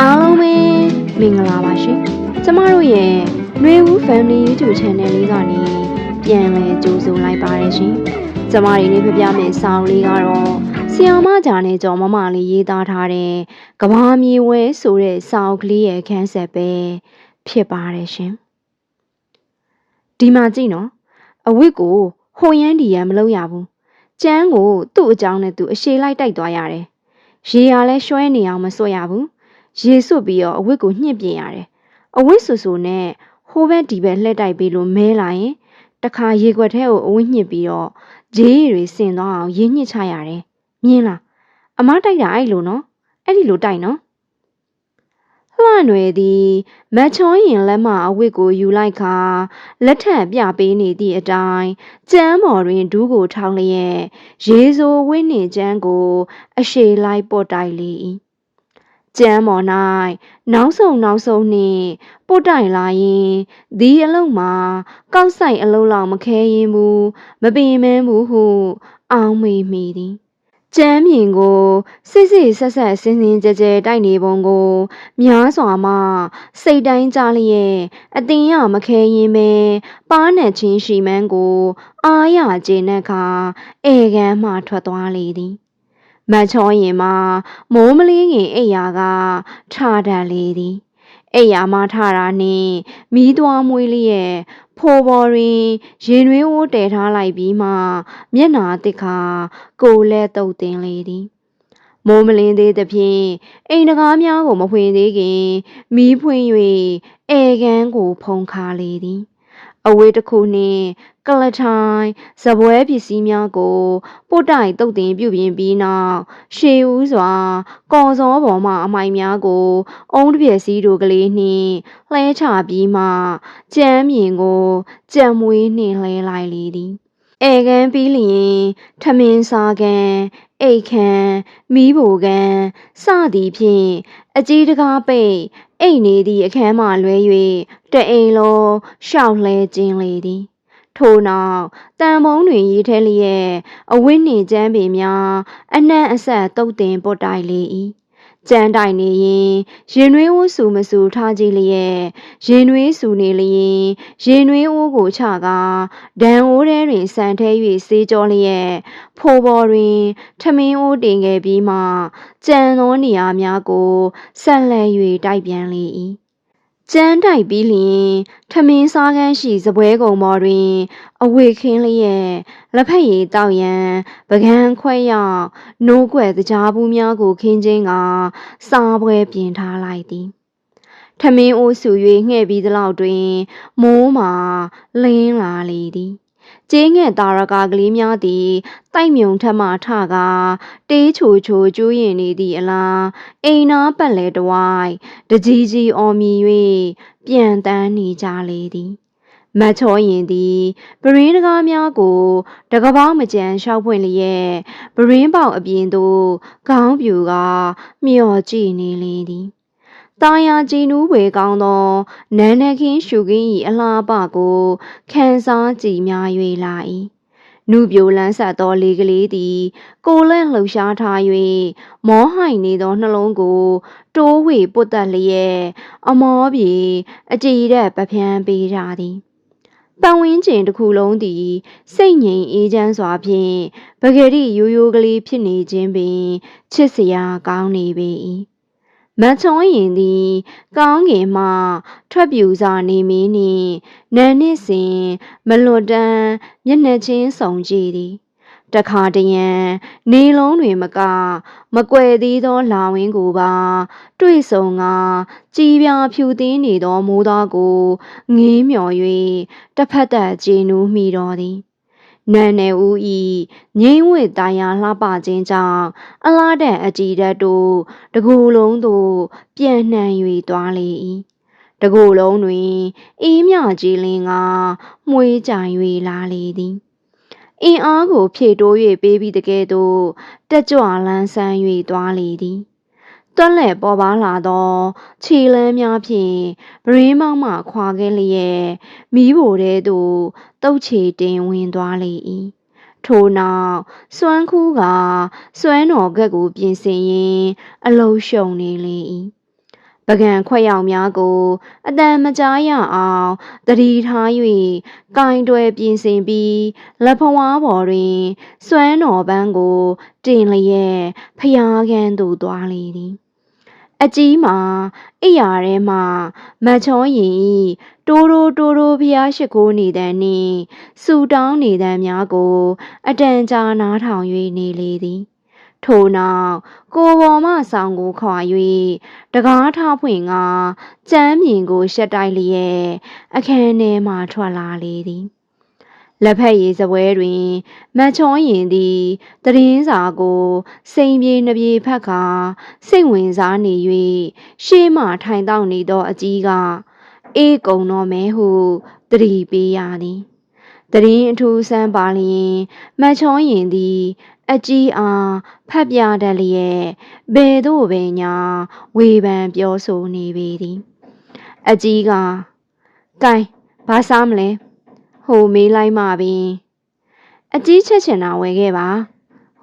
အားလုံးပဲမင်္ဂလာပါရှင်ကျမတို့ရဲ့ຫນွေဦး Family YouTube Channel လေးကနေပြန်လည်ကြိုဆိုလိုက်ပါတယ်ရှင်ကျမတွေနေပြပြမယ့်ဆောင်းလေးကတော့ဆီယာမဂျာနဲ့ကျော်မမလေးရေးသားထားတဲ့ကဘာမြေဝဲဆိုတဲ့ဆောင်းကလေးရဲ့ခန်းဆက်ပဲဖြစ်ပါတယ်ရှင်ဒီမှာကြည့်နော်အဝစ်ကိုဟိုရမ်းဒီရန်မလုပ်ရဘူးကျန်းကိုသူ့အကြောင်းနဲ့သူအရှိလိုက်တိုက်သွားရတယ်ရေရလဲရွှဲနေအောင်မစွတ်ရဘူး ရေစွတ်ပြီးတော့အဝတ်ကိုညှစ်ပြင်ရတယ်။အဝတ်ဆူဆူနဲ့ဟိုဘက်ဒီဘက်လှည့်တိုက်ပြီးလို့မဲလာရင်တခါရေခွက်ထဲကိုအဝတ်ညှစ်ပြီးတော့ဂျေးရီတွေဆင်သွားအောင်ရင်းညှစ်ချရတယ်။မြင်လား။အမတိုက်တာအဲ့လိုနော်။အဲ့ဒီလိုတိုက်နော်။လှနွယ်သည်မချောရင်လက်မအဝတ်ကိုယူလိုက်ခါလက်ထပ်ပြပေးနေသည့်အတိုင်းကျမ်းမော်တွင်ဒူးကိုထောင်းလျက်ရေစိုးဝင်းနှင့်ကျမ်းကို အရှိလိုက်ပုတ်တိုက်လေ၏ ကျမ်းမော်၌နောက်ဆုံးနောက်ဆုံးနှင့်ပုတ်တိုင်လာရင်ဒီအလုံးမှာကောက်ဆိုင်အလုံးလောက်မခဲရင်ဘူးမပင်မန်းဘူးဟုအောင်းမေမိသည်ကျမ်းမြင်ကိုစစ်စစ်ဆက်ဆက်စင်းစင်းကြဲကြဲတိုက်နေပုံကိုများစွာမှစိတ်တိုင်းကြလျက်အတင်းရမခဲရင်ပဲပါးနဲ့ချင်းရှိမန်းကို အာရကျေနပ်ခါဧကန်မှထွက်သွားလေသည် မတ်ချောရင်မှာမိုးမလင်းခင်အိယာကထတတ်လေသည်အိယာမထတာနှင့်မီးသွားမွေးလျက်ဖိုးပေါ်တွင်ရင်နွေးဝိုးတည်ထားလိုက်ပြီးမှမျက်နာတစ်ခါကိုလည်းတုတ်တင်လေသည်မိုးမလင်းသေးသဖြင့်အိမ်တကားများကိုမဖွင့်သေးခင်မီးဖွင့်၍ဧကန်ကိုဖုံခါလေသည်အဝေးတစ်ခုနှင့် ကလထိုင်ဇပွဲပစ္စည်းများကိုပို့တိုင်တုတ်တင်ပြုပြင်ပြီးနောက်ရှေးဦးစွာ ကော်စောပေါ်မှအမိုင်များကိုအုံးတပြည့်စည်းတို့ကလေးနှင့်လှဲချပြီးမှကြမ်းမြင်ကိုကြံမွေးနှင့်လှဲလိုက်လေသည်ဧကန်ပြီးလျင်ထမင်းစားကန်အိတ်ခမ်းမီးဘူကန်စသည်ဖြင့်အကြီးတကားပိတ်အိတ်နေသည့်အခန်းမှလွဲ၍တအိမ်လုံးရှောက်လှဲခြင်းလေသည် ထို့နောက်တန်မုံတွင်ရေးထဲလျက်အဝိနှင့်ကျမ်းပင်များအနှံ့အဆက်တုတ်တင်ပုတ်တိုင်လေ၏ကျန်းတိုင်နေရင်ရင်နွေးဦးစုမစုထားကြည့်လျက်ရင်နွေးစုနေလျင်ရင်နွေးဦးကိုချကာဒံအိုးထဲတွင်ဆန်ထဲ၍စေးကြောလျက်ဖိုးပေါ်တွင်ထမင်းအိုးတင်ခဲ့ပြီးမှကြံသောနေရာများကိုဆက်လက်၍တိုက်ပြန်လေ၏ ကျန်းတိုက်ပြီးလျင်ထမင်းစားကန်းရှိစပွဲကုံပေါ်တွင် အဝေခင်းလျက်လက်ဖက်ရည်တောက်ရန်ပကံခွဲရောက်နိုးကွယ်တကြားဘူးများကိုခင်းခြင်းကစားပွဲပြင်ထားလိုက်သည်ထမင်းအိုးဆူ၍ငှဲ့ပြီးသလောက်တွင် မိုးမှာလင်းလာလေသည် ကျင်းငဲ့တာရကာကလေးများသည်တိုက်မြုံထက်မှထကာတေးချိုချိုကျူးရင်နေသည့်အလားအိမ်နာပတ်လဲတဝိုက်တကြီးကြီးအော်မြည်၍ပြန်တန်းနေကြလေသည်မတ်ချောရင်သည်ပရင်းတကားများကိုတကပောင်းမကြံလျှောက်ဖွင့်လျက်ပရင်းပေါက်အပြင်သို့ခေါင်းပြူကမျောကြည့်နေလေသည် တာယာကြည်နူးဝေကောင်းသောနန်းနခင်းရှုခင်း၏အလားပကိုခန်းစားကြည်များ၍လာ၏နုပြိုလန်းဆက်သောလေကလေးသည် ကိုလန့်လှူရှားထား၍မောဟိုင်နေသောနှလုံးကိုတိုးဝေပုတ်တက်လျက်အမောပြေအကြည်တဲ့ပပြန်းပေးကြသည်ပတ်ဝန်းကျင်တစ်ခုလုံးသည် စိတ်ငြိမ်အေးချမ်းစွာဖြင့်ပဂရိရိုးရိုးကလေးဖြစ်နေခြင်းပင်ချစ်စရာကောင်းနေပေ၏ မချုံရင်သည်ကောင်းကင်မှထွက်ပြူစာနေမင်းနှင့်နန်းနှင့်စဉ်မလွတ်တမ်းမျက်နှာချင်းဆောင်ကြည်သည်တခါတရံနေလုံးတွင်မက မကွယ်သေးသောလာဝင်းကိုပါတွေ့ဆုံကကြည်ပြာဖြူတင်းနေသောမိုးသားကိုငေးမြော်၍တစ်ဖက်သက်ကြည်နူးမိတော်သည် နန်းနယ်ဦးဤငိမ့်ဝစ်တာယာလှပခြင်းကြောင့်အလားတန်အကြည်ဓာတ်တို့တကူလုံးသို့ပြန့်နှံ့၍သွားလေ၏တကူလုံးတွင်အေးမြကြည်လင်ကမှွေးကြ၍လာလေသည်အင်အားကိုဖြည့်တိုး၍ပေးပြီးတကယ်သို့တက်ကြွလန်းဆန်း၍သွားလေသည် တွက်လက်ပေါ်ပါလာသောခြေလမ်းများဖြင့်ပရင်းမောင်းမှခွာခဲ့လျက်မိဘိုတဲသို့တုတ်ချေတင်ဝင်သွားလေ၏ထို့နောက်စွမ်းခူးကစွမ်းတော်ကက်ကိုပြင်ဆင်ရင်းအလုံးရှုံနေလေ၏ပကံခွက်ရောက်များကိုအတန်မကြားရအောင်တတိထား၍ကင်တွယ်ပြင်ဆင်ပြီးလက်ဖွားပေါ်တွင်စွမ်းတော်ပန်းကို တင်လျက်ဖျားခန်းသို့သွားလေသည် အကြီးမှာအိယာထဲမှမတ်ချောရင်ဤတိုးတိုးတိုးတိုးဖျားရှိခိုးနေတဲ့နှင့်စူတောင်းနေတဲ့များကို အတန်ကြာနားထောင်၍နေလေသည်ထို့နောက်ကိုယ်ပေါ်မှဆောင်ကိုခွာ၍တကားထားဖွင့်ကကျမ်းမြင်ကိုရှက်တိုက်လျက်အခန်းထဲမှထွက်လာလေသည် လက်ဖက်ရည်စပွဲတွင်မတ်ချောရင်သည်တည်င်းစာကိုစိန်ပြေနှပြေဖက်ခါစိတ်ဝင်စားနေ၍ရှေးမှထိုင်တောက်နေသောအကြီးကအေးကုံတော်မဲဟုတတိပေးရသည်တရင်အထူးဆန်းပါလျင်မတ်ချောရင်သည်အကြီးအားဖတ်ပြတတ်လျက်ဘယ်သို့ပင်ညာဝေဖန်ပြောဆိုနေပေသည် အကြီးကကဲဘာစားမလဲ ဟိုမေးလိုက်မှပင်အကြီးချက်ချင်တာဝယ်ခဲ့ပါ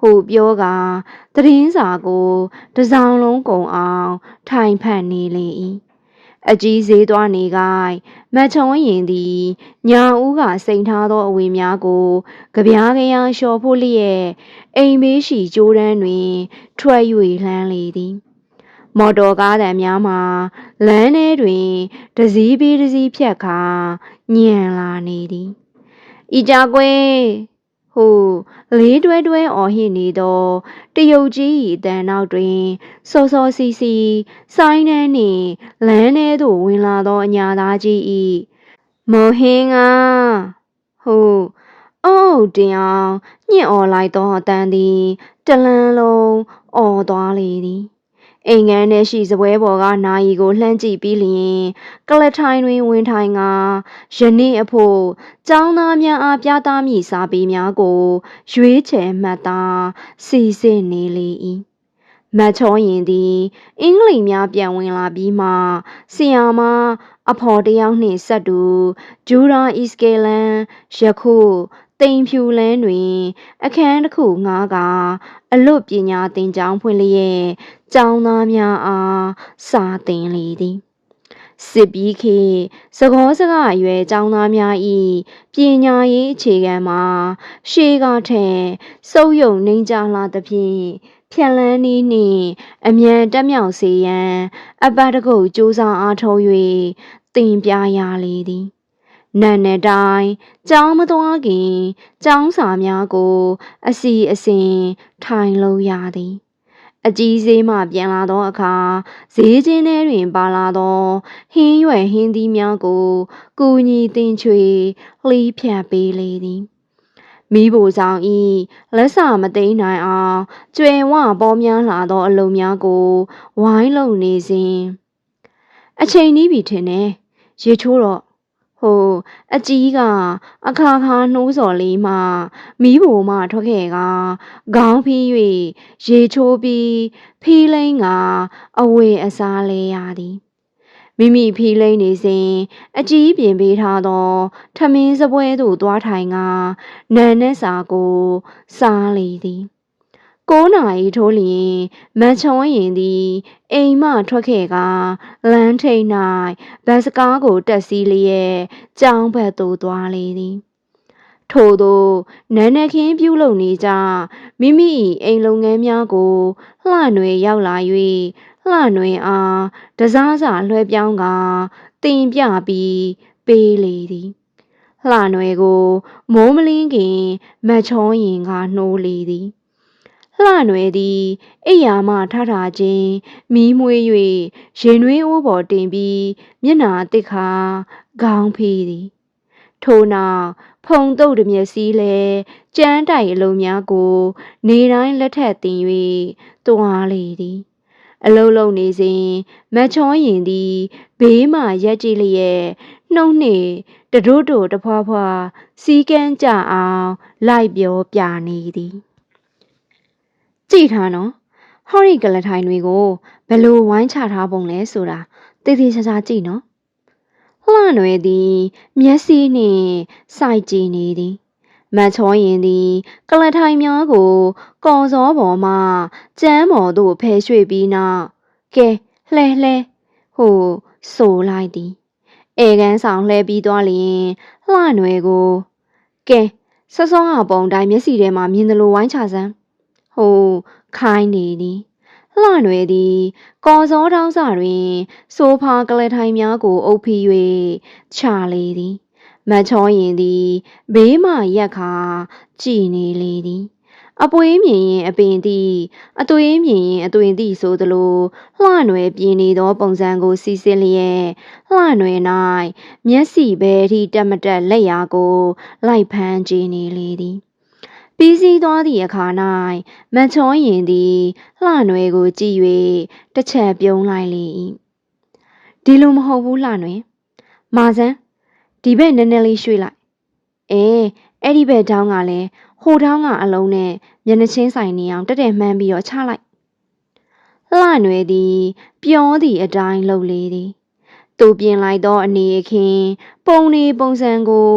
ဟိုပြောကသတင်းစာကိုတစ်စောင်းလုံးကုန်အောင် ထိုင်ဖတ်နေလေ၏အကြီးသေးသွားနေကိုင်မတ်ချုံရင်သည်ညာဦးကစိန်ထားသောအဝေများကိုကြပြားကြရန်လျှော်ဖို့လျက်အိမ်မေးရှိကြိုးတန်းတွင် ထွက်၍လှမ်းလေသည်မော်တော်ကားတံများမှာလမ်းထဲတွင်တစည်းပြီးတစည်းဖြတ်ခါ ညံလာနေသည်ဤကြကွယ်ဟုလေးတွဲတွဲအော်ဟစ်နေသောတရုတ်ကြီး၏အတန်နောက်တွင်စောစောစီစီဆိုင်းနှန်းနှင့်လမ်းထဲသို့ဝင်လာသောအညာသားကြီး၏မော်ဟင်းကဟုအုတ်တင်အောင်ညှင့်អော်လိုက်သောအတန်သည်တလန်းလုံးအော်သွားလေသည် အိမ်ငန်းထဲရှိစပွဲပေါ်ကနာယီကိုလှမ်းကြည့်ပြီးလျင်ကလထိုင်တွင်ဝင်ထိုင်ကယနေ့အဖို့ကျောင်းသားများအားပြသမည့်စာပေများကို ရွေးချယ်မှတ်သားစီစစ်နေလေ၏မတ်ချောရင်သည်အင်္ဂလိပ်များပြန်ဝင်လာပြီးမှဆီယာမအဖော်တယောက်နှင့်ဆက်တူဂျူရာအီစကေလန်ယခု တိမ်ဖြူလန်းတွင် အခန်းတစ်ခုငှားကအလွတ်ပညာသင်ကျောင်းဖွင့်လျက်ကျောင်းသားများအားစာသင်လေသည်စစ်ပြီးခေတ်စကောစကအရွယ်ကျောင်းသားများ၏ပညာရေးအခြေခံမှာရှေးကထက်စုပ်ယုံနှိမ့်ကြလာသဖြင့်ဖြက်လန်းနည်းနှင့်အမြန်တက်မြောက်စေရန် အပတ်တကုတ်စူးစမ်းအားထုတ်၍တင်ပြရလေသည် နန်းနဲ့တိုင်းကျောင်းမသွားခင်ကျောင်းစာများကို အစီအစဉ်ထိုင်လို့ရသည်အကြီးစေးမှပြန်လာသောအခါဈေးချင်းထဲတွင်ပါလာသောဟင်းရွယ်ဟင်းသီးများကိုကူညီတင်ချွေလှီးဖြတ်ပေးလေသည်မိဖို့ဆောင်ဤလက်စာမသိမ်းနိုင်အောင်ကျွယ်ဝပေါ်များလာသောအလုံးများကိုဝိုင်းလုံနေစဉ်အချိန်နီးပြီထင်တယ်ရေချိုးတော့ ဟိုအကြီးကအခါခါနှိုးစော်လေးမှမိဖို့မှထွက်ခဲ့ကခေါင်းဖီး၍ရေချိုးပြီးဖီးလိမ့်ကအဝေအစားလဲရသည်မိမိဖီးလိမ့်နေစဉ်အကြီးပြင်ပေးထားသောထမင်းစပွဲသို့သွားထိုင်ကနန်းနဲ့စာကိုစားလေသည် 9နာရီထိုးလျင်မတ်ချုံရင်သည် အိမ်မှထွက်ခဲ့ကလမ်းထိပ်၌ဘတ်စကားကိုတက်စီးလျက်ကြောင်းဘက်သို့သွားလေသည်ထို့သောနန်းနခင်းပြုလုပ်နေကြမိမိ၏အိမ်လုပ်ငန်းများကိုလှနွေရောက်လာ၍လှနွေအားတစားစာလွှဲပြောင်းကတင်ပြပြီးပေးလေသည်လှနွယ်ကို မိုးမလင်းခင်မတ်ချောရင်ကနှိုးလေသည် လှနွယ်သည်အိယာမှထထချင်းမီးမွေး၍ရင်နှွေးအိုးပေါ်တင်ပြီးမျက်နာတစ်ခါခေါင်းဖီးသည်ထို့နောက်ဖုံတုတ်တမျက်စီးလဲကြမ်းတိုက်အလုံးများကို နေတိုင်းလက်ထက်တင်၍တွားလေသည်အလုံးလုံးနေစဉ်မတ်ချောရင်သည်ဘေးမှရက်ကြည့်လျက်နှုတ်နှင့်တတို့တို့တဖွာဖွာစီကန်းကြအောင်လိုက်ပြောပြနေသည် ကြည့်ထားနော်ဟောရီကလထိုင်တွေကိုဘယ်လိုဝိုင်းချထားပုံလဲဆိုတာတည်တည်ချာချာကြည့်နော်လှနွယ်သည် မျက်စိနှင့်စိုက်ကြည့်နေသည်မတ်ချောရင်သည် ကလထိုင်များကိုကော်စောပေါ်မှကျမ်းပေါ်သို့ဖယ်ရွှေ့ပြီးနောက်ကဲလှဲလှဲဟိုဆိုလိုက်သည်ဧကန်ဆောင်လှဲပြီးသွားလျင်လှနွယ်ကိုကဲစောစောအပုံတိုင်းမျက်စီထဲမှာမြင်တယ်လို့ဝိုင်းချစမ်း ဟိုခိုင်းနေသည်လှနွယ်သည်ကော်စောတောင်းစာတွင်ဆိုဖာကလထိုင်များကိုအုပ်ဖိ၍ချလေသည်မတ်ချောရင်သည်ဘေးမှရက်ခါကြည်နေလေသည်အပွေးမြင်ရင်အပင်သည်အသွေးမြင်ရင်အသွင်သည်ဆိုသလိုလှနွယ်ပြင်းနေသောပုံစံကိုစီစစ်လျက်လှနွယ်၌မျက်စိပဲထိတက်မတက်လက်ရာကိုလိုက်ဖမ်းကြည့်နေလေသည် ပြီးစီးသွားသည့်အခါ၌မတ်ချောရင်သည်လှနွယ်ကိုကြည့်၍တစ်ချက်ပြုံးလိုက်လေ၏ဒီလိုမဟုတ်ဘူးလှနွယ်မာစမ်းဒီဘက်နည်းနည်းလေးရွှေ့လိုက်အေးအဲ့ဒီဘက်တောင်းကလည်းဟိုတောင်းကအလုံးနဲ့မျက်နှာချင်းဆိုင်နေအောင်တက်တက်မှန်းပြီးတော့ချလိုက်လှနွယ်သည်ပြောသည့်အတိုင်းလှုပ်လေသည်သူပြင်လိုက်သောအနေအခင်းပုံနေပုံစံကို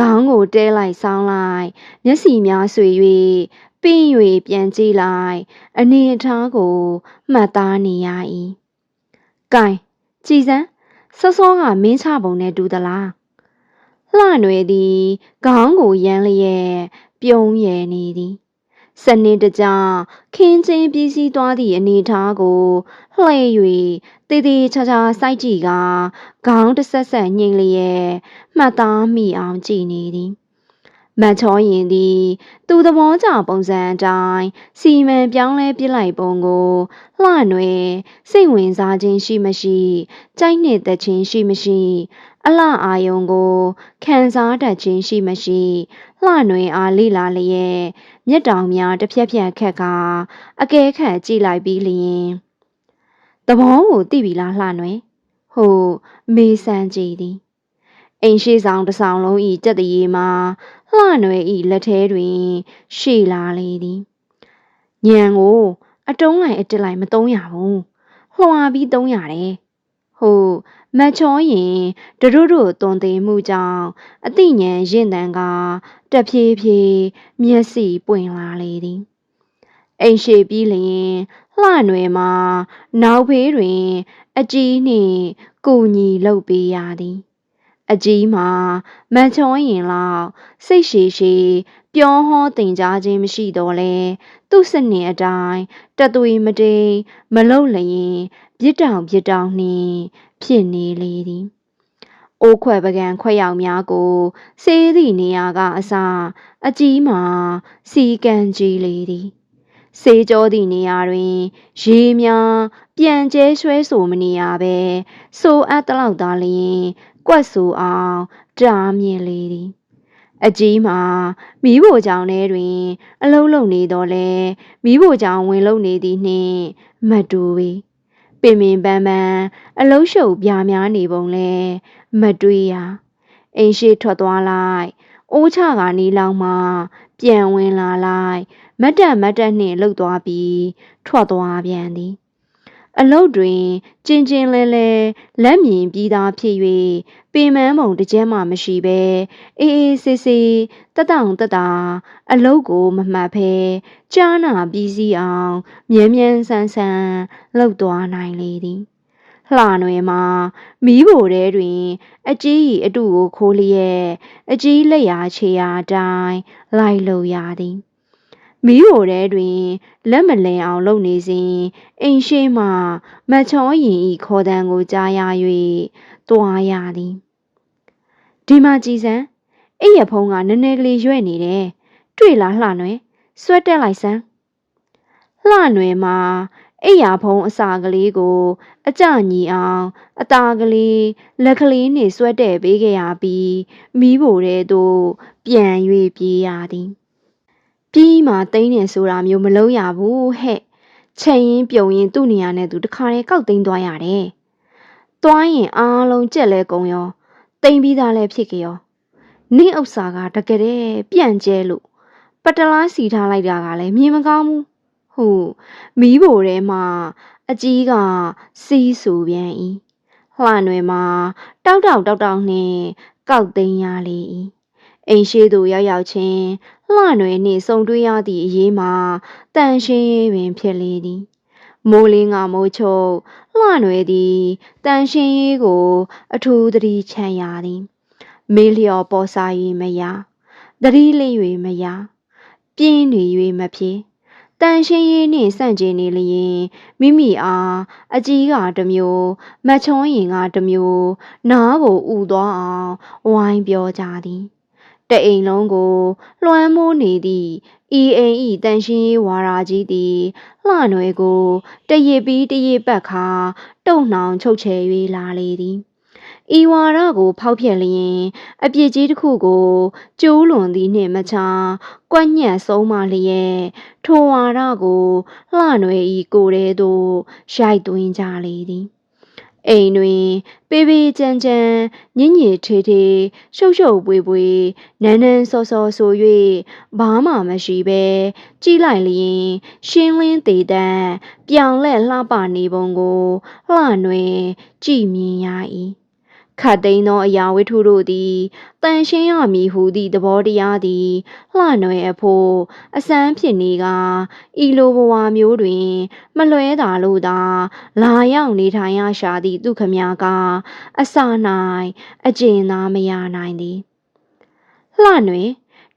ခေါင်းကိုတဲလိုက်ဆောင်းလိုက်မျက်စီများဆွေ၍ပင်း၍ပြန်ကြည့်လိုက် အနေအထားကိုမှတ်သားနေရ၏ကဲကြည်စမ်းစောစောကမင်းချပုံနဲ့တူသလားလှနွယ်သည်ခေါင်းကိုရမ်းလျက်ပြုံးရည်နေသည် စနစ်တကျခင်းချင်းပြီးစီးသွားသည့်အနေအထားကိုလှည့်၍တည်တည်ချာချာစိုက်ကြည့်ကခေါင်းတစ်ဆက်ဆက်ညှိလျက်မှတ်သားမိအောင်ကြည်နေသည်မတ်ချောရင်သည် သူသဘောကျပုံစံအတိုင်းစီမံပြောင်းလဲပြစ်လိုက်ပုံကိုလှနွယ်စိတ်ဝင်စားခြင်းရှိမရှိ ကြိုက်နှစ်သက်ခြင်းရှိမရှိ အလှအာယုံကိုခံစားတတ်ခြင်းရှိမရှိလှနွယ်အားလိလာလျက်မျက်တောင်များတစ်ဖြက်ဖြက်ခက်ကာအကဲခတ်ကြည့်လိုက်ပြီးလျင်သဘောကိုသိပြီလားလှနွယ်ဟိုမေးဆန်းကြည့်သည်အိမ်ရှိဆောင်တစ်ဆောင်လုံးဤကြက်တရေမှာလှနွယ်ဤလက်ထဲတွင်ရှေလာလေသည်ညံကို အတုံးလိုက်အတစ်လိုက်မတုံးရဘူးလွှာပြီးတုံးရတယ်ဟုတ် မတ်ချောရင်ဒရုတို့သွန်သင်မှုကြောင့်အသိဉာဏ်ရင့်တန်ကတဖြည်းဖြည်းမျက်စိပွင့်လာလေသည်အိမ်ရှိပြီးလျင်လှနွယ်မှာနောက်ဖေးတွင် အကြီးနှင့်ကိုညီလှုပ်ပေးရသည်အကြီးမှာမန်ချောရင်လောက်စိတ်ရှည်ရှည်ပြောဟောတင်ကြားခြင်းမရှိတော့လဲသူ့စနစ်အတိုင်းတသွေမတိန်မလုတ်လျင်ပြစ်တောင်ပြစ်တောင်နှင့် ဖြစ်နေလေသည်အိုးခွဲပကံခွဲရောက်များကိုစေးသည့်နေရာကအစအကြီးမှာစီကံကြီးလေသည်စေးကြောသည့်နေရာတွင် ရေများပြန်ကျဲဆွဲဆိုမနေရပဲဆိုအပ်တလောက်သာလျင်ကွက်ဆူအောင်တားမြင်လေသည်အကြီးမှာမိဖို့ကြောင့်ထဲတွင် အလုံးလုံးနေတော့လဲမိဖို့ကြောင့်ဝင်လုံနေသည်နှင့်မတူပေ ပင်ပင်ပန်းပန်းအလုံးရှုပ်ပြားများနေပုံလဲမတွေ့ရအိမ်ရှိထွက်သွားလိုက်အိုးချကနေလောင်မှပြန်ဝင်လာလိုက်မတ်တက်မတ်တက်နှင့်လှုပ်သွားပြီးထွက်သွားပြန်သည် အလုတ်တွင်ကျင်ကျင်လဲလဲလက်မြင်ပြီးသားဖြစ်၍ပင်မန်းမုံတစ်ကျဲမှမရှိဘဲအေးအေးဆေးဆေးတတောင်တတာအလုတ်ကိုမမှတ်ဖဲကြားနာပြီးစီအောင်မြဲမြဲဆန်းဆန်းလှုပ်သွားနိုင်လေသည်လှနွယ်မှာမီးဘိုတဲတွင် အကြီးဤအတုကိုခိုးလျက်အကြီးလက်ရာခြေရာတိုင်းလိုက်လို့ရသည် မီးဟိုတဲတွင်လက်မလင်အောင်လုပ်နေစဉ်အိမ်ရှိမှမချောရင်ဤခေါ်တံကိုကြားရ၍တွားရသည်ဒီမှာကြည်စမ်းအဲ့ရဖုံးကနည်းနည်းကလေးရွဲ့နေတယ်တွေ့လားလှနွယ်ဆွဲတက်လိုက်စမ်းလှနွယ်မှာအိယာဖုံးအစာကလေးကို အကြညီအောင် အသားကလေးလက်ကလေးနှင့်ဆွဲတဲ့ပေးခဲ့ရပြီးမိဖို့တဲ့သို့ပြန်၍ပြေးရသည် ပြီးမှတိန်းနေဆိုတာမျိုးမလုပ်ရဘူးဟဲ့ချိန်ရင်ပြုံရင်သူ့နေရာနဲ့သူတခါတည်းကောက်သိမ်းသွားရတယ်တွားရင်အားလုံးကြက်လဲကုန်ရောတိမ်ပြီးသားလဲဖြစ်ကြရောနင့်ဥစ္စာကတကယ်တည်းပြန့်ကျဲလို့ပတလားစီထားလိုက်တာကလည်းမြင်မကောင်းဘူးဟုမီးဘိုထဲမှာအကြီးကစီးဆူပြန်၏လှနွယ်မှာတောက်တောက်တောက်တောက်နှင့်ကောက်သိမ်းရလေ၏ အိမ်ရှိသူရောက်ရောက်ချင်းလှနွယ်နှင့်စုံတွေ့ရသည့်အရေးမှာတန်ရှင်းပင်ဖြစ်လေသည်မိုးလင်းကမိုးချုပ်လှနွယ်သည်တန်ရှင်းရေးကို အထူးသတိချမ်းရသည်မေးလျော်ပေါ်စား၍မရသတိလေး၍မရပြင်းနေ၍မဖြစ်တန်ရှင်းရေးနှင့်စန့်ကျင်နေလျင်မိမိအားအကြီးကတစ်မျိုးမချောရင်ကတစ်မျိုးနားကိုဥသွားအောင်ဝိုင်းပြောကြသည် တအိမ်လုံးကို လွှမ်းမိုးနေသည့်ဤအိမ်ဤတန်ရှင်းရေးဝါရာကြီးသည်လှနွယ်ကိုတရစ်ပြီးတရစ်ပတ်ခါတုံနှောင်ချုပ်ချယ်၍လာလေသည်ဤဝါရကိုဖောက်ဖျက်လျင် အပြစ်ကြီးတစ်ခုကိုကျိုးလွန်သည်နှင့်မချကွက်ညက်ဆုံးမလျက်ထိုဝါရကိုလှနွယ်ဤကိုယ်ထဲသို့ရိုက်သွင်းကြလေသည် အိမ်တွင် ပေပေကြမ်းကြမ်းညင်ညစ်ထေထေရှုပ်ရှုပ်ပွေပွေနန်းနန်းစောစောဆို၍ဘာမှမရှိဘဲကြည့်လိုက်လျင် ရှင်းလင်းသေးတမ်းပြောင်လဲလှပနေပုံကိုလှနွယ်ကြည်မြင်ရ၏ ခတ်သိမ်းသောအရာဝတ္ထုတို့သည်တန်ရှင်းရမည်ဟူသည့်သဘောတရားသည်လှနွယ်အဖို့အစမ်းဖြစ်နေကဤလိုဘဝမျိုးတွင် မလွဲတာလို့သာလာရောက်နေထိုင်ရရှာသည့်သူခမများကအစ၌အကျဉ်သားမရနိုင်သည်လှနွယ်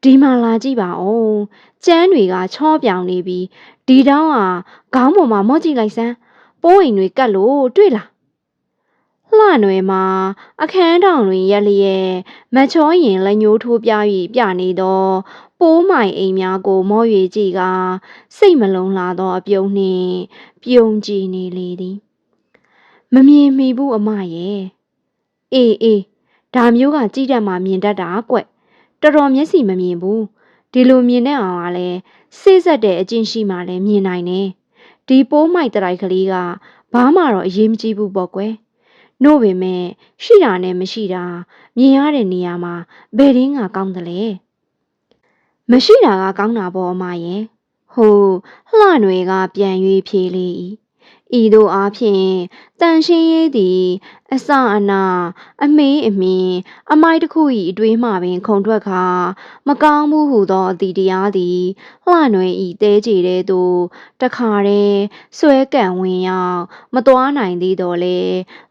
ဒီမှာလာကြည့်ပါဦးကျန်းတွေကချောပြောင်နေပြီးဒီတောင်းဟာခေါင်းပေါ်မှာမော့ကြည့်လိုက်စမ်းပိုးအိမ်တွေကတ်လို့တွေ့လား လှနွယ်မှာ အခန်းတောင်တွင်ရက်လျက်မချောရင်လက်ညှိုးထိုးပြ၍ပြနေသော ပိုးမိုင်အိမ်များကို မော့၍ကြည့်ကစိတ်မလုံးလာသောအပြုံးနှင့် ပြုံးကြည့်နေလေသည်မမြင်မိဘူးအမရဲ့အေးအေးဒါမျိုးကကြည့်တတ်မှမြင်တတ်တာကွတော်တော်မျက်စိမမြင်ဘူးဒီလိုမြင်တဲ့အောင်ကလည်းစိစက်တဲ့အကျင့်ရှိမှလည်းမြင်နိုင်တယ်ဒီပိုးမိုက်တရိုက်ကလေးကဘာမှတော့အရေးမကြီးဘူးပေါ့ကွယ် နို့ပေမဲ့ရှိတာနဲ့မရှိတာမြင်ရတဲ့နေရာမှာဘယ်ရင်းကကောင်းတယ်လဲမရှိတာကကောင်းတာပေါ့အမရဲ့ဟိုလှနွယ်ကပြန်၍ဖြေလေ၏ ဤသို့အားဖြင့်တန်ရှင်းရေးသည် အစအနာအမေးအမင်းအမိုက်တစ်ခု၏အတွေးမှပင်ခုံထွက်ခါမကောင်းမှုဟုသောအသည့်တရားသည်လှနွယ်ဤတဲကြည်တဲ့သို့တခါတည်းဆွဲကံဝင်ရောက်မသွားနိုင်သေးတော့လေ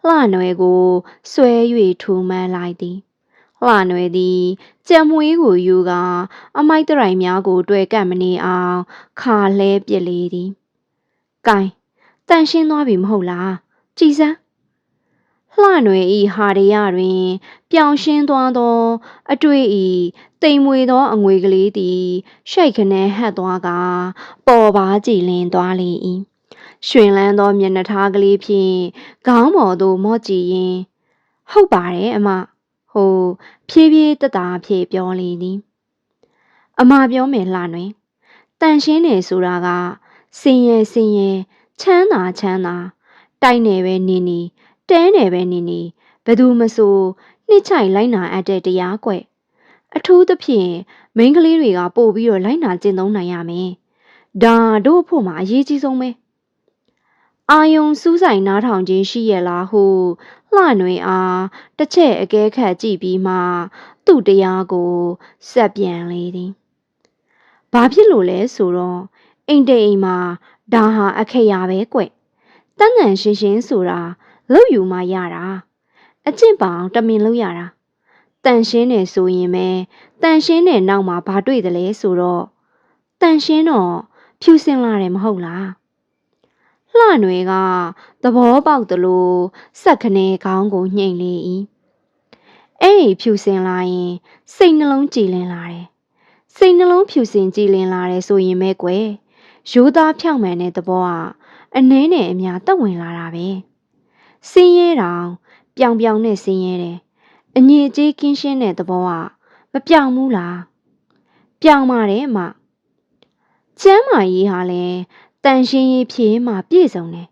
လှနွယ်ကိုဆွဲ၍ထူမှန်းလိုက်သည်လှနွယ်သည်ကြံမွေးကိုယူကာအမိုက်တရိုင်များကိုတွေ့ကပ်မနေအောင်ခါလဲပြစ်လေသည်။ကင် တန်ရှင်းသွားပြီမဟုတ်လားကြည်စမ်းလှနွယ်ဤဟာရရတွင် ပြောင်ရှင်းသွားသော အတွေ့ဤတိမ်မွေသောအငွေကလေးသည်ရှိတ်ခနဲဟတ်သွားကပေါ်ပါကြည်လင်သွားလေ၏ရွှင်လန်းသောမျက်နှာထားကလေးဖြင့်ခေါင်းပေါ်သို့မော့ကြည့်ရင် ဟုတ်ပါတယ်အမဟိုဖြည်းဖြည်းတတဖြည်းပြောလေသည်အမပြောမယ်လှနွယ်တန်ရှင်းနေဆိုတာကစင်ရဲစင်ရဲ ချမ်းသာချမ်းသာတိုက်နေပဲနေနေတဲနေပဲနေနေဘယ်သူမဆိုနှစ်ချိုင်လိုက်နာအပ်တဲ့တရားကွယ်အထူးသဖြင့်မိန်းကလေးတွေကပို့ပြီးတော့လိုက်နာကျင့်သုံးနိုင်ရမယ်ဒါတို့ဖို့မှာအရေးကြီးဆုံးပဲအာယုံစူးဆိုင်နားထောင်ခြင်းရှိရလားဟုလှနွေအားတစ်ချက်အကဲခတ်ကြည့်ပြီးမှသူ့တရားကိုဆက်ပြန်လေသည်ဘာဖြစ်လို့လဲဆိုတော့အိမ်တိမ်အိမ်မှာ ဒါဟာအခက်ရပဲကွတန်းတန်ရှင်းရှင်းဆိုတာလှုပ်ယူမှရတာအကျင့်ပေါအောင်တမင်လုပ်ရတာတန်ရှင်းတယ်ဆိုရင်ပဲတန်ရှင်းတဲ့နောက်မှာဘာတွေ့တယ်လဲဆိုတော့တန်ရှင်းတော့ဖြူစင်လာတယ်မဟုတ်လားလှနွေကသဘောပေါက်သလိုစက်ခနဲခေါင်းကိုညှိမ့်လေ၏အဲ့ဒီဖြူစင်လာရင် စိတ်နှလုံးကြည်လင်လာတယ်စိတ်နှလုံးဖြူစင်ကြည်လင်လာတယ်ဆိုရင်ပဲကွယ် ရိုးသားဖြောင့်မှန်တဲ့သဘောကအနှဲနဲ့အများတက်ဝင်လာတာပဲစင်းရဲတောင်ပြောင်ပြောင်နဲ့စင်းရဲတယ်အငြိအကျေးကင်းရှင်းတဲ့သဘောကမပြောင်ဘူးလားပြောင်ပါတယ်အမကျမ်းမာရေးဟာလည်းတန်ရှင်းရေးဖြည့်မှပြည့်စုံတယ်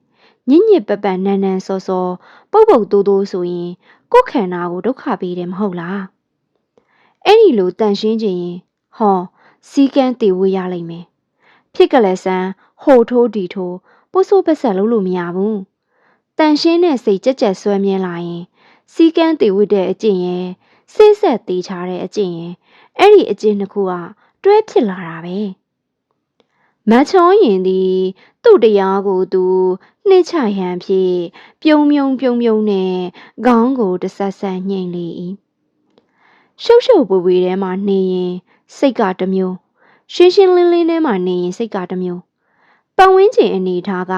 ညစ်ညစ်ပပနန်းနန်းစောစောပုတ်ပုတ်တိုးတိုးဆိုရင်ကိုယ်ခန္ဓာကိုဒုက္ခပေးတယ်မဟုတ်လားအဲ့ဒီလိုတန်ရှင်းခြင်းရင်ဟောစီကန်းတည်ဝရလိမ့်မယ် ဖြစ်ကလေးဆန်းဟိုထိုးဒီထိုးပိုးဆိုးပတ်ဆက်လုပ်လို့မရဘူးတန်ရှင်းတဲ့စိတ်ကြက်ကြက်ဆွဲမြဲလာရင် စီကန်းတည်ဝတဲ့အကျင့်ရဲ့စိတ်ဆက်သေးချတဲ့အကျင့်ရဲ့အဲ့ဒီအကျင့်တစ်ခုကတွဲဖြစ်လာတာပဲမမချောရင်သည်သူ့တရားကိုသူနှိမ့်ချရန်ဖြင့်ပြုံးမြုံပြုံးမြုံနဲ့ခေါင်းကိုတဆက်ဆက်ညှိမ့်လေ၏ရှုပ်ရှုပ်ပွေပွေထဲမှာနေရင်စိတ်ကတစ်မျိုး ရှင်းရှင်းလင်းလင်းထဲမှာနေရင်စိတ်ကတစ်မျိုးပတ်ဝန်းကျင်အနေထားက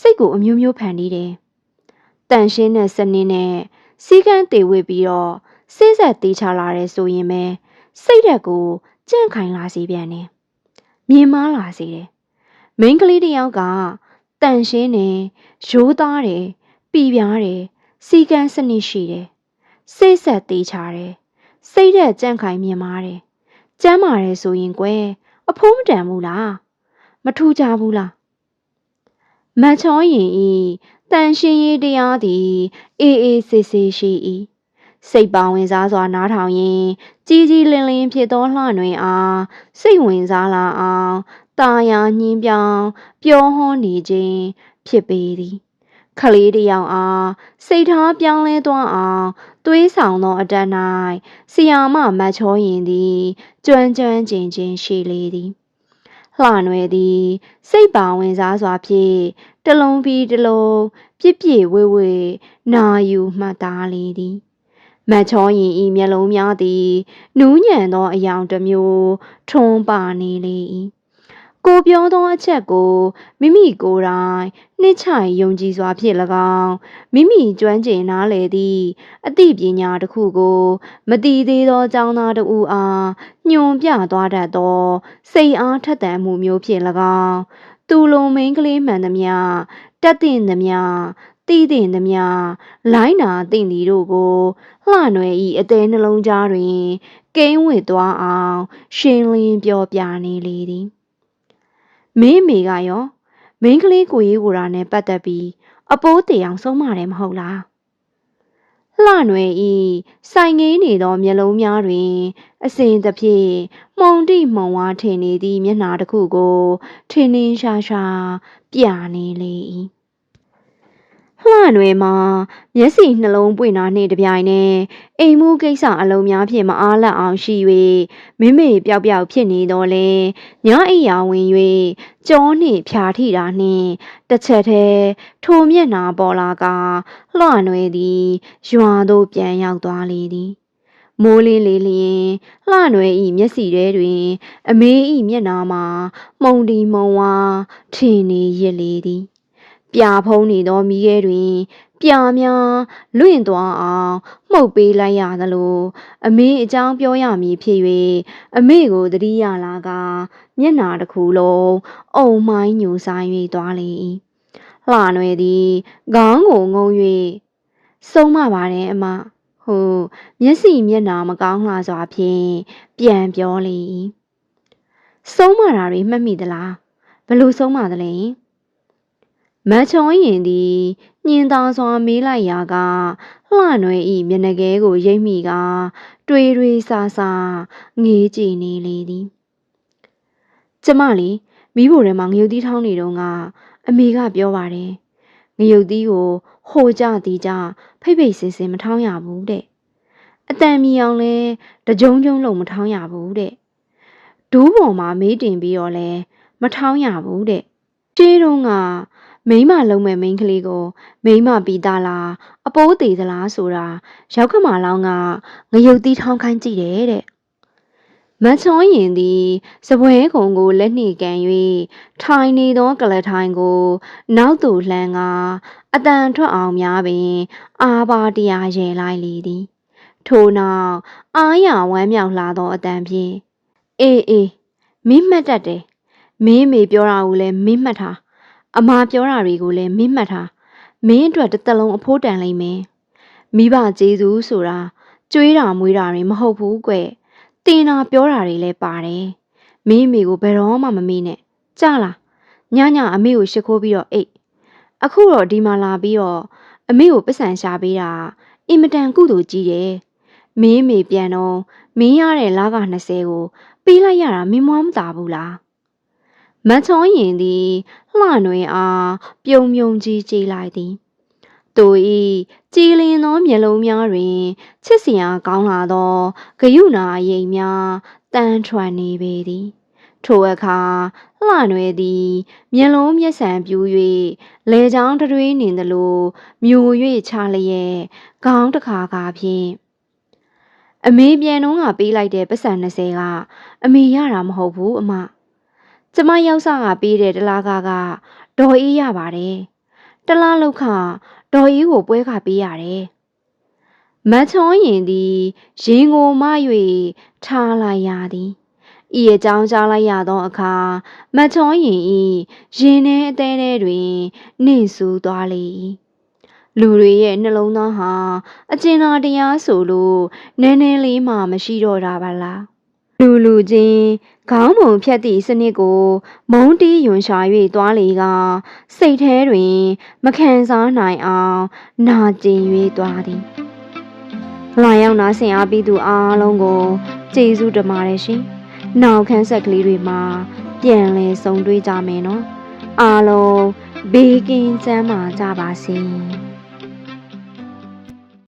စိတ်ကိုအမျိုးမျိုးဖန်တီးတယ်တန်ရှင်းတဲ့စနစ်နဲ့စီကန်းတေဝစ်ပြီးတော့စိစက်သေးချလာတယ်ဆိုရင်ပဲစိတ်ဓာတ်ကိုကြန့်ခိုင်လာစေပြန်တယ်မြင်မားလာစေတယ်မိန်းကလေးတစ်ယောက်ကတန်ရှင်းတယ်ရိုးသားတယ်ပြပြားတယ်စီကန်းစနစ်ရှိတယ်စိတ်ဆက်သေးချတယ်စိတ်ဓာတ်ကြန့်ခိုင်မြင်မားတယ် ကျမ်းမာတယ်ဆိုရင်ကွယ်အဖိုးမတန်ဘူးလားမထူကြဘူးလားမတ်ချောရင်ဤတန်ရှင်ရေးတရားသည်အေးအေးဆေးဆေးရှိ၏စိတ်ပါဝင်စားစွာနားထောင်ရင်ကြီးကြီးလင်းလင်းဖြစ်သောလှနွေအားစိတ်ဝင်စားလာအောင်တာယာညင်းပြောင်းပျော်ဟောနေခြင်းဖြစ်ပေသည် ခလေးတစ်ယောက်အားစိတ်ထားပြောင်းလဲသွားအောင်သွေးဆောင်သောအတန်း၌ဆီယာမမတ်ချောရင်သည်ကြွမ်းကြွမ်းကျင်ကျင်ရှိလေသည်လှနွယ်သည် စိတ်ပါဝင်စားစွာဖြင့်တလုံးပြီးတလုံးပြစ်ပြည့်ဝေဝေနာယူမှတ်သားလေသည်မတ်ချောရင်ဤမျက်လုံးများသည်နူးညံ့သောအယောင်တစ်မျိုးထွန်းပါနေလေ၏ ကိုပြောသောအချက်ကိုမိမိကိုယ်တိုင်နှိမ့်ချယုံကြည်စွာဖြင့်၎င်းမိမိကျွမ်းကျင်နားလေသည့်အသိပညာတစ်ခုကို မတည်သေးသောကျောင်းသားတဦးအားညွန်ပြသွားတတ်သော စိတ်အားထက်သန်မှုမျိုးဖြင့်၎င်းသူလိုမိန်းကလေးမှန်သမျှတက်တင်သမျှတည်တင်သမျှလိုင်းနာတင့်သည်တို့ကိုလှနွယ်ဤအသေးနှလုံးသားတွင်ကိန်းဝစ်သွားအောင် ရှင်းလင်းပြောပြနေလေသည် မင်းမေကရောမိန်းကလေးကိုရေးကိုရာနဲ့ပတ်သက်ပြီးအပိုးတေအောင်ဆုံးမတယ်မဟုတ်လားလှနွယ်ဤစိုင်ငင်းနေသောမျက်လုံးများတွင် အစဉ်သဖြင့်မှုန်တိမှုန်ဝါထင်နေသည့်မျက်နှာတစ်ခုကိုထင်းထင်းရှားရှားပြနေလေ၏ လှနွယ်မှာမျက်စိနှလုံးပွင့်တာနှင့်တပြိုင်နက်အိမ်မှုကိစ္စအလုံးများဖြင့်မအားလတ်အောင်ရှိ၍မိမိပျောက်ပျောက်ဖြစ်နေတော့လေညအိယာဝင်၍ကြောနှင့်ဖြာထိတာနှင့်တစ်ချက်တည်းထိုမျက်နာပေါ်လာကလှနွယ်သည်ရွာသို့ပြန်ရောက်သွားလေသည်မိုးလင်းလေလျင်လှနွယ်ဤမျက်စီထဲတွင် အမေဤမျက်နာမှာမှုန်တီမှုန်ဝါထင်နေရလေသည် ပြာဖုံးနေသောမိခဲတွင် ပြာများလွင့်သွားအောင်မှုတ်ပေးလိုက်ရသလိုအမေအကြောင်းပြောရမည်ဖြစ်၍အမေကိုတတိယလာကမျက်နာတစ်ခုလုံးအုံမိုင်းညူဆိုင်၍သွားလေ၏လှနွယ်သည်ခေါင်းကိုငုံ၍ဆုံးမပါတယ်အမဟုမျက်စိမျက်နာမကောင်းလှစွာဖြင့်ပြန်ပြောလေ၏ဆုံးမတာတွေမှတ်မိသလားဘလို့ဆုံးမသလဲ မချုံရင်သည်ညင်သာစွာမေးလိုက်ရာကလှနွယ်ဤမျက်နှာခဲကိုရိပ်မိကတွေးတွေးဆာဆာငေးကြည့်နေလေသည်ကျမလီမိဖို့ထဲမှာငရုတ်သီးထောင်းနေတော့ကအမေကပြောပါတယ်ငရုတ်သီးကိုဟိုကြသည်ကြဖိတ်ဖိတ်စင်စင်မထောင်းရဘူးတဲ့အတန်မီအောင်လဲတကြုံကြုံလုံးမထောင်းရဘူးတဲ့ဒူးပေါ်မှာမေးတင်ပြီးတော့လဲမထောင်းရဘူးတဲ့ရှင်းတော့က မိမလုံးမဲ့မိန်းကလေးကို မိမပြီးသားလားအပိုးသေးသလားဆိုတာရောက်ခမလောင်းကငရုတ်သီးထောင်းခိုင်းကြည့်တယ်တဲ့မချောရင်သည်စပွဲခုံကိုလက်နှိကန်၍ထိုင်နေသောကလထိုင်ကို နောက်သို့လှမ်းကအတန်ထွက်အောင်များပင် အာပါတရားရဲလိုက်လေသည် ထို့နောက်အာရဝမ်းမြောက်လာသောအတန်ဖြင့်အေးအေးမင်းမှတ်တတ်တယ်မင်းမေပြောတာကိုလည်းမင်းမှတ်ထား အမာပြောတာတွေကိုလည်းမင်းမှတ်ထားမင်းအတွက်တစ်သက်လုံးအဖိုးတန်လိမ့်မယ်မိဘကျေးဇူးဆိုတာကြွေးတာမွေးတာတွေမဟုတ်ဘူးကွတင်တာပြောတာတွေလည်းပါတယ်မင်းမိကိုဘယ်တော့မှမမေ့နဲ့ကြလားညညအမေကိုရှ िख ိုးပြီးတော့အိတ်အခုတော့ဒီမှာလာပြီးတော့အမေကိုပတ်စံရှာပေးတာအင်မတန်ကုသိုလ်ကြီးတယ်မင်းမေပြန်တော့မင်းရတဲ့လာက20ကိုပေးလိုက်ရတာမင်းမွမ်းမသာဘူးလား မချောရင်သည်လှနွေအားပြုံမြုံကြီးကြည်လိုက်သည်သူ၏ကြည်လင်သောမျက်လုံးများတွင်ချစ်စရာကောင်းလာသောဂယုဏအရေးများတန်ထွန်နေပေသည်ထိုအခါလှနွယ်သည်မျက်လုံးမျက်စံပြူ၍လေချောင်းတွေးနေသလိုမျိုး၍ချလျက်ခေါင်းတစ်ခါကာဖြင့်အမေပြန်တော့ကပေးလိုက်တဲ့ပတ်စံ20ကအမေရတာမဟုတ်ဘူးအမ ကျမရောက်စားကပေးတဲ့တလားကကဒေါ်အေးရပါတယ်တလားလောက်ခဒေါ်အေးကိုပွဲခပေးရတယ်မချောရင်သည်ရင်ကိုမ၍ထားလိုက်ရသည်ဤအကြောင်းကြားလိုက်ရသောအခါမချောရင်ဤရင်ထဲအသေးထဲတွင်နှင့်ဆူသွားလေ၏လူတွေရဲ့နှလုံးသားဟာအကျဉ်းတော်တရားဆိုလို့နည်းနည်းလေးမှမရှိတော့တာပါလား လူလူချင်းခေါင်းပုံဖြတ်သည့်စနစ်ကို မုံတီးယွန်ရှာ၍သွားလေက စိတ်ထဲတွင် မခံစားနိုင်အောင်နာကျင်၍သွားသည်လာရောက်နာဆင်အားပြီးသူအားလုံးကိုကျေးဇူးတင်ပါတယ်ရှင်နောက်ခန်းဆက်ကလေးတွေမှာပြန်လည်ဆုံတွေ့ကြမယ်နော်အားလုံးဘေးကင်းကျန်းမာကြပါစေ